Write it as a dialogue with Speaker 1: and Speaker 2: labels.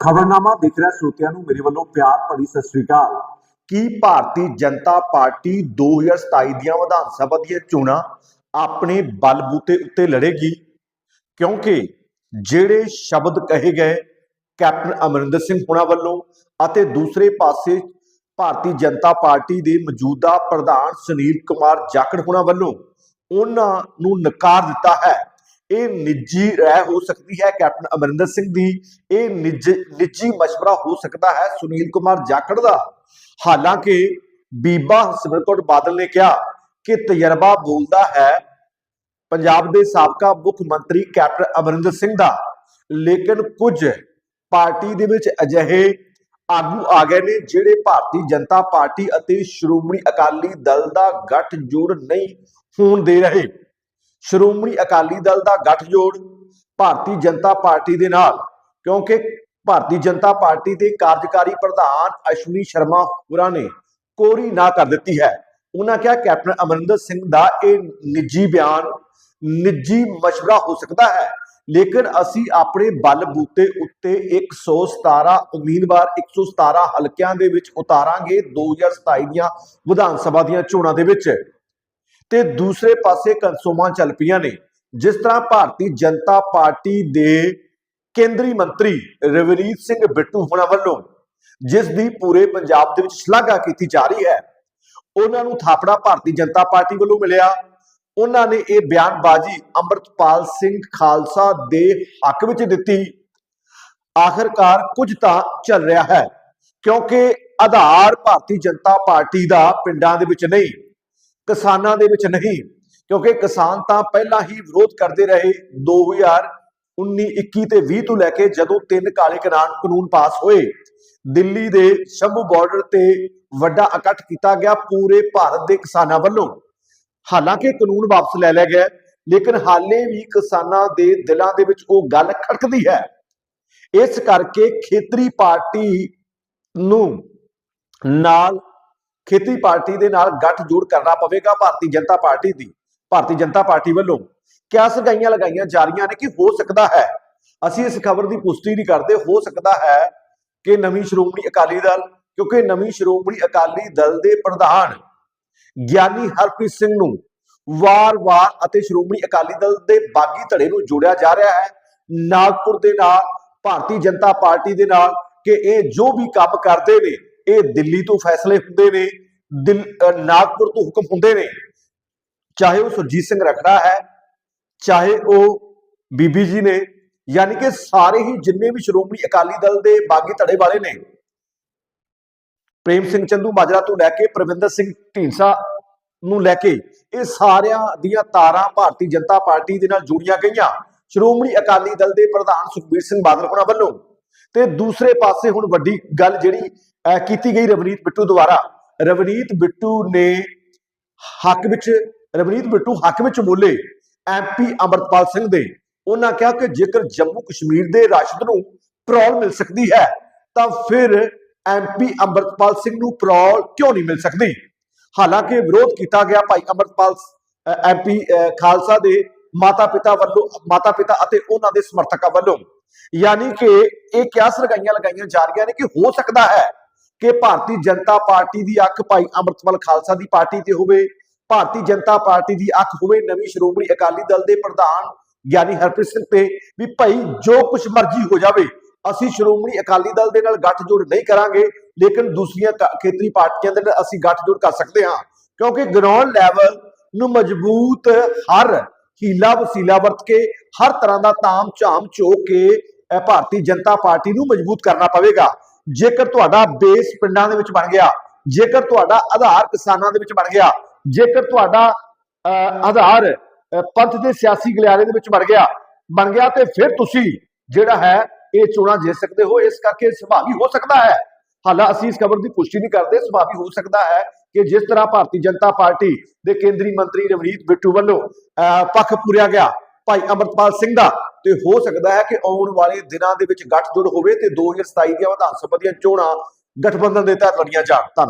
Speaker 1: ਖਬਰਨਾਮਾ ਦੇਖ ਰਿਹਾ ਸਰੋਤਿਆਂ ਨੂੰ, ਮੇਰੇ ਵੱਲੋਂ ਪਿਆਰ ਭਰੀ ਸਤਿ ਸ੍ਰੀ ਅਕਾਲ।
Speaker 2: ਕੀ ਭਾਰਤੀ ਜਨਤਾ ਪਾਰਟੀ 2027 ਦੀਆਂ ਵਿਧਾਨ ਸਭਾ ਦੀਆਂ ਚੋਣਾਂ ਆਪਣੇ ਬਲਬੂਤੇ ਉੱਤੇ ਲੜੇਗੀ? ਕਿਉਂਕਿ ਜਿਹੜੇ ਸ਼ਬਦ ਕਹੇ ਗਏ ਕੈਪਟਨ ਅਮਰਿੰਦਰ ਸਿੰਘ ਹੋਣਾ ਵੱਲੋਂ ਅਤੇ ਦੂਸਰੇ ਪਾਸੇ ਭਾਰਤੀ ਜਨਤਾ ਪਾਰਟੀ ਦੇ ਮੌਜੂਦਾ ਪ੍ਰਧਾਨ ਸੁਨੀਲ ਕੁਮਾਰ ਜਾਖੜ ਹੋਣਾ ਵੱਲੋਂ ਉਹਨਾਂ ਨੂੰ ਨਕਾਰ ਦਿੱਤਾ ਹੈ। ਇਹ ਨਿੱਜੀ ਰਾਏ ਹੋ ਸਕਦੀ ਹੈ ਕੈਪਟਨ ਅਮਰਿੰਦਰ ਸਿੰਘ ਦੀ। ਇਹ ਨਿੱਜ, ਨਿੱਜੀ ਮਸ਼ਵਰਾ ਹੋ ਸਕਦਾ ਹੈ ਸੁਨੀਲ ਕੁਮਾਰ ਜਾਖੜ ਦਾ। ਹਾਲਾਂਕਿ ਬੀਬਾ ਸਿਮਰਤ ਕੌਰ ਬਾਦਲ ਨੇ ਕਿਹਾ ਕਿ ਤਜਰਬਾ ਬੋਲਦਾ ਹੈ ਪੰਜਾਬ ਦੇ ਸਾਬਕਾ ਮੁੱਖ ਮੰਤਰੀ ਕੈਪਟਨ ਅਮਰਿੰਦਰ ਸਿੰਘ ਦਾ। ਲੇਕਿਨ ਕੁਝ ਪਾਰਟੀ ਦੇ ਵਿੱਚ ਅਜਿਹੇ ਆਗੂ ਆ ਗਏ ਨੇ ਜਿਹੜੇ ਭਾਰਤੀ ਜਨਤਾ ਪਾਰਟੀ ਅਤੇ ਸ਼੍ਰੋਮਣੀ ਅਕਾਲੀ ਦਲ ਦਾ ਗੱਠਜੋੜ ਨਹੀਂ ਹੋਣ ਦੇ ਰਹੇ। ਸ਼੍ਰੋਮਣੀ ਅਕਾਲੀ ਦਲ ਦਾ ਗੱਠਜੋੜ ਭਾਰਤੀ ਜਨਤਾ ਪਾਰਟੀ ਦੇ ਨਾਲ, ਕਿਉਂਕਿ ਭਾਰਤੀ ਜਨਤਾ ਪਾਰਟੀ ਦੇ ਕਾਰਜਕਾਰੀ ਪ੍ਰਧਾਨ ਅਸ਼ਵਨੀ ਸ਼ਰਮਾ ਹੋਰਾਂ ਨੇ ਕੋਰੀ ਨਾ ਕਰ ਦਿੱਤੀ ਹੈ। ਉਹਨਾਂ ਕਿਹਾ, ਕੈਪਟਨ ਅਮਰਿੰਦਰ ਸਿੰਘ ਦਾ ਇਹ ਨਿੱਜੀ ਬਿਆਨ ਨਿੱਜੀ ਮਸ਼ਵਰਾ ਹੋ ਸਕਦਾ ਹੈ, ਲੇਕਿਨ ਅਸੀਂ ਆਪਣੇ ਬਲ ਬੂਤੇ ਉੱਤੇ 117 ਉਮੀਦਵਾਰ 117 ਹਲਕਿਆਂ ਦੇ ਵਿੱਚ ਉਤਾਰਾਂਗੇ 2027 ਦੀਆਂ ਵਿਧਾਨ ਸਭਾ ਦੀਆਂ ਚੋਣਾਂ ਦੇ ਵਿੱਚ। ਤੇ ਦੂਸਰੇ ਪਾਸੇ ਕੰਸੋਮਾਂ ਚੱਲ ਪਈਆਂ ਨੇ। ਜਿਸ ਤਰ੍ਹਾਂ ਭਾਰਤੀ ਜਨਤਾ ਪਾਰਟੀ ਦੇ ਕੇਂਦਰੀ ਮੰਤਰੀ ਰਵਨੀਤ ਸਿੰਘ ਬਿੱਟੂ ਹੋਣਾ ਵੱਲੋਂ ਜਿਸ ਦੀ ਪੂਰੇ ਪੰਜਾਬ ਦੇ ਵਿੱਚ ਸ਼ਲਾਘਾ ਕੀਤੀ ਜਾ ਰਹੀ ਹੈ, ਉਹਨਾਂ ਨੂੰ ਥਾਪੜਾ ਭਾਰਤੀ ਜਨਤਾ ਪਾਰਟੀ ਵੱਲੋਂ ਮਿਲਿਆ। ਉਹਨਾਂ ਨੇ ਇਹ ਬਿਆਨਬਾਜ਼ੀ ਅੰਮ੍ਰਿਤਪਾਲ ਸਿੰਘ ਖਾਲਸਾ ਦੇ ਹੱਕ ਵਿੱਚ ਦਿੱਤੀ। ਆਖਰਕਾਰ ਕੁਝ ਤਾਂ ਚੱਲ ਰਿਹਾ ਹੈ, ਕਿਉਂਕਿ ਆਧਾਰ ਭਾਰਤੀ ਜਨਤਾ ਪਾਰਟੀ ਦਾ ਪਿੰਡਾਂ ਦੇ ਵਿੱਚ ਨਹੀਂ ਕਿਸਾਨਾਂ ਦੇ ਵਿੱਚ ਨਹੀਂ, ਕਿਉਂਕਿ ਕਿਸਾਨ ਤਾਂ ਪਹਿਲਾਂ ਹੀ ਵਿਰੋਧ ਕਰਦੇ ਰਹੇ 2019 21 ਤੇ 20 ਤੋਂ ਲੈ ਕੇ ਜਦੋਂ ਤਿੰਨ ਕਾਲੇ ਕਾਨੂੰਨ ਪਾਸ ਹੋਏ। ਦਿੱਲੀ ਦੇ ਸ਼ੰਭੂ ਬਾਰਡਰ ਤੇ ਵੱਡਾ ਇਕੱਠ ਕੀਤਾ ਗਿਆ ਪੂਰੇ ਭਾਰਤ ਦੇ ਕਿਸਾਨਾਂ ਵੱਲੋਂ। ਹਾਲਾਂਕਿ ਕਾਨੂੰਨ ਵਾਪਸ ਲੈ ਲਿਆ ਗਿਆ, ਲੇਕਿਨ ਹਾਲੇ ਵੀ ਕਿਸਾਨਾਂ ਦੇ ਦਿਲਾਂ ਦੇ ਵਿੱਚ ਉਹ ਗੱਲ ਖੜਕਦੀ ਹੈ। ਇਸ ਕਰਕੇ ਖੇਤਰੀ ਪਾਰਟੀ ਨੂੰ ਨਾਲ ਖੇਤੀ ਪਾਰਟੀ ਦੇ ਨਾਲ ਗੱਠਜੋੜ ਕਰਨਾ ਪਵੇਗਾ ਭਾਰਤੀ ਜਨਤਾ ਪਾਰਟੀ ਦੀ। ਭਾਰਤੀ ਜਨਤਾ ਪਾਰਟੀ ਵੱਲੋਂ ਕਿਆ ਸਗਾਈਆਂ ਲਗਾਈਆਂ ਜਾ ਰਹੀਆਂ ਨੇ ਕਿ ਹੋ ਸਕਦਾ ਹੈ, ਅਸੀਂ ਇਸ ਖਬਰ ਦੀ ਪੁਸ਼ਟੀ ਨਹੀਂ ਕਰਦੇ, ਹੋ ਸਕਦਾ ਹੈ ਕਿ ਨਵੀਂ ਸ਼੍ਰੋਮਣੀ ਅਕਾਲੀ ਦਲ, ਕਿਉਂਕਿ ਨਵੀਂ ਸ਼੍ਰੋਮਣੀ ਅਕਾਲੀ ਦਲ ਦੇ ਪ੍ਰਧਾਨ ਗਿਆਨੀ ਹਰਪ੍ਰੀਤ ਸਿੰਘ ਨੂੰ ਵਾਰ-ਵਾਰ ਅਤੇ ਸ਼੍ਰੋਮਣੀ ਅਕਾਲੀ ਦਲ ਦੇ ਬਾਗੀ ਧੜੇ ਨੂੰ ਜੋੜਿਆ ਜਾ ਰਿਹਾ ਹੈ। ਨਾਗਪੁਰ ਦੇ ਨਾਲ, ਭਾਰਤੀ ਜਨਤਾ ਪਾਰਟੀ ਦੇ ਨਾਲ ਕਿ ਇਹ ਜੋ ਵੀ ਕੰਮ ਕਰਦੇ ਨੇ ਇਹ ਦਿੱਲੀ ਤੋਂ ਫੈਸਲੇ ਹੁੰਦੇ ਨੇ, ਦਿਲ ਨਾਗਪੁਰ ਤੋਂ ਹੁਕਮ ਹੁੰਦੇ ਨੇ। ਚਾਹੇ ਉਹ ਸੁਰਜੀਤ ਸਿੰਘ ਰਖੜਾ ਹੈ, ਚਾਹੇ ਉਹ ਬੀਬੀ ਜੀ ਨੇ, ਯਾਨੀ ਕਿ ਸਾਰੇ ਹੀ ਜਿੰਨੇ ਵੀ ਸ਼੍ਰੋਮਣੀ ਅਕਾਲੀ ਦਲ ਦੇ ਬਾਗੀ ਧੜੇ ਵਾਲੇ ਨੇ, ਪ੍ਰੇਮ ਸਿੰਘ ਚੰਦੂ ਮਾਜਰਾ ਤੋਂ ਲੈ ਕੇ ਪ੍ਰਵਿੰਦਰ ਸਿੰਘ ਢੀਂਸਾ ਨੂੰ ਲੈ ਕੇ, ਇਹ ਸਾਰਿਆਂ ਦੀਆਂ ਤਾਰਾਂ ਭਾਰਤੀ ਜਨਤਾ ਪਾਰਟੀ ਦੇ ਨਾਲ ਜੁੜੀਆਂ ਗਈਆਂ। ਸ਼੍ਰੋਮਣੀ ਅਕਾਲੀ ਦਲ ਦੇ ਪ੍ਰਧਾਨ ਸੁਖਬੀਰ ਸਿੰਘ ਬਾਦਲ ਹੋਣਾ ਵੱਲੋਂ। ਤੇ ਦੂਸਰੇ ਪਾਸੇ ਹੁਣ ਵੱਡੀ ਗੱਲ ਜਿਹੜੀ ਕੀਤੀ ਗਈ ਰਵਨੀਤ ਬਿੱਟੂ ਦੁਆਰਾ। ਰਵਨੀਤ ਬਿੱਟੂ ਨੇ ਹੱਕ ਵਿੱਚ, ਰਵਨੀਤ ਬਿੱਟੂ ਹੱਕ ਵਿੱਚ ਬੋਲੇ ਐਮਪੀ ਅਮਰਪਾਲ ਸਿੰਘ ਦੇ। ਉਹਨਾਂ ਕਿਹਾ ਕਿ ਜੇਕਰ ਜੰਮੂ ਕਸ਼ਮੀਰ ਦੇ ਰਾਸ਼ਦ ਨੂੰ ਪ੍ਰੋਲ ਮਿਲ ਸਕਦੀ ਹੈ, ਤਾਂ ਫਿਰ ਐਮਪੀ ਅਮਰਪਾਲ ਸਿੰਘ ਨੂੰ ਪ੍ਰੋਲ ਕਿਉਂ ਨਹੀਂ ਮਿਲ ਸਕਦੀ? ਹਾਲਾਂਕਿ ਵਿਰੋਧ ਕੀਤਾ ਗਿਆ ਭਾਈ ਅਮਰਪਾਲ ਐਮਪੀ ਖਾਲਸਾ ਦੇ ਮਾਤਾ ਪਿਤਾ ਵੱਲੋਂ ਮਾਤਾ ਪਿਤਾ ਅਤੇ ਉਹਨਾਂ ਦੇ ਸਮਰਥਕਾਂ ਵੱਲੋਂ। ਯਾਨੀ ਕਿ ਇਹ ਕਿਆਸ ਲਗਾਈਆਂ ਲਗਾਈਆਂ ਜਾ ਰਹੀਆਂ ਨੇ ਕਿ ਹੋ ਸਕਦਾ ਹੈ ਕਿ ਭਾਰਤੀ ਜਨਤਾ ਪਾਰਟੀ ਦੀ ਅੱਖ ਭਾਈ ਅਮਰਤਪਾਲ ਖਾਲਸਾ ਦੀ ਪਾਰਟੀ ਤੇ ਹੋਵੇ, ਭਾਰਤੀ ਜਨਤਾ ਪਾਰਟੀ ਦੀ ਅੱਖ ਹੋਵੇ ਨਵੀਂ ਸ਼੍ਰੋਮਣੀ ਅਕਾਲੀ ਦਲ ਦੇ ਪ੍ਰਧਾਨ ਗਿਆਨੀ ਹਰਪ੍ਰੀਤ ਸਿੰਘ ਤੇ ਵੀ ਭਾਈ ਜੋ ਕੁਝ ਮਰਜ਼ੀ ਹੋ ਜਾਵੇ, ਅਸੀਂ ਸ਼੍ਰੋਮਣੀ ਅਕਾਲੀ ਦਲ ਦੇ ਨਾਲ ਗੱਠਜੋੜ ਨਹੀਂ ਕਰਾਂਗੇ, ਲੇਕਿਨ ਦੂਸਰੀਆਂ ਖੇਤਰੀ ਪਾਰਟੀਆਂ ਦੇ ਨਾਲ ਅਸੀਂ ਗੱਠਜੋੜ ਕਰ ਸਕਦੇ ਹਾਂ, ਕਿਉਂਕਿ ਗਰਾਊਂਡ ਲੈਵਲ ਨੂੰ ਮਜ਼ਬੂਤ ਹਰ ਹੀਲਾ ਵਸੀਲਾ ਵਰਤ ਕੇ, ਹਰ ਤਰ੍ਹਾਂ ਦਾ ਤਾਮ ਝਾਮ ਚੋਕ ਕੇ ਭਾਰਤੀ ਜਨਤਾ ਪਾਰਟੀ ਨੂੰ ਮਜ਼ਬੂਤ ਕਰਨਾ ਪਵੇਗਾ। ਜੇਕਰ ਤੁਹਾਡਾ ਬੇਸ ਪਿੰਡਾਂ ਦੇ ਵਿੱਚ ਬਣ ਗਿਆ ਜੇਕਰ ਤੁਹਾਡਾ ਆਧਾਰ ਕਿਸਾਨਾਂ ਦੇ ਵਿੱਚ ਬਣ ਗਿਆ ਜੇਕਰ ਤੁਹਾਡਾ ਆਧਾਰ ਪੰਥ ਦੇ ਸਿਆਸੀ ਗਲਿਆਰੇ ਦੇ ਵਿੱਚ ਬਣ ਗਿਆ ਬਣ ਗਿਆ ਤੇ ਫਿਰ ਤੁਸੀਂ ਜਿਹੜਾ ਹੈ ਇਹ ਚੋਣਾਂ ਜਿੱਤ ਸਕਦੇ ਹੋ ਇਸ ਕਰਕੇ ਸੁਭਾਵੀ ਹੋ ਸਕਦਾ ਹੈ। ਹਾਲਾਂ ਅਸੀਂ ਇਸ ਖਬਰ ਦੀ ਪੁਸ਼ਟੀ ਨਹੀਂ ਕਰਦੇ ਸੁਭਾਵੀ ਹੋ ਸਕਦਾ ਹੈ ਕਿ ਜਿਸ ਤਰ੍ਹਾਂ ਭਾਰਤੀ ਜਨਤਾ ਪਾਰਟੀ ਦੇ ਕੇਂਦਰੀ ਮੰਤਰੀ ਰਵਨੀਤ ਬਿੱਟੂ ਵੱਲੋਂ ਅਹ, ਪੱਖ ਪੂਰਿਆ ਗਿਆ। ਭਾਈ ਅਮਰਪਾਲ ਸਿੰਘ ਦਾ ਤੇ ਹੋ ਸਕਦਾ ਹੈ ਕਿ ਆਉਣ ਵਾਲੇ ਦਿਨਾਂ ਦੇ ਵਿੱਚ ਗੱਠਜੋੜ ਹੋਵੇ ਤੇ 2027 ਦੀਆਂ ਵਿਧਾਨ ਸਭਾ ਦੀਆਂ ਚੋਣਾਂ ਗਠਬੰਧਨ ਦੇ ਤਹਿਤ ਲੜੀਆਂ ਜਾਣ। ਧੰਨਵਾਦ।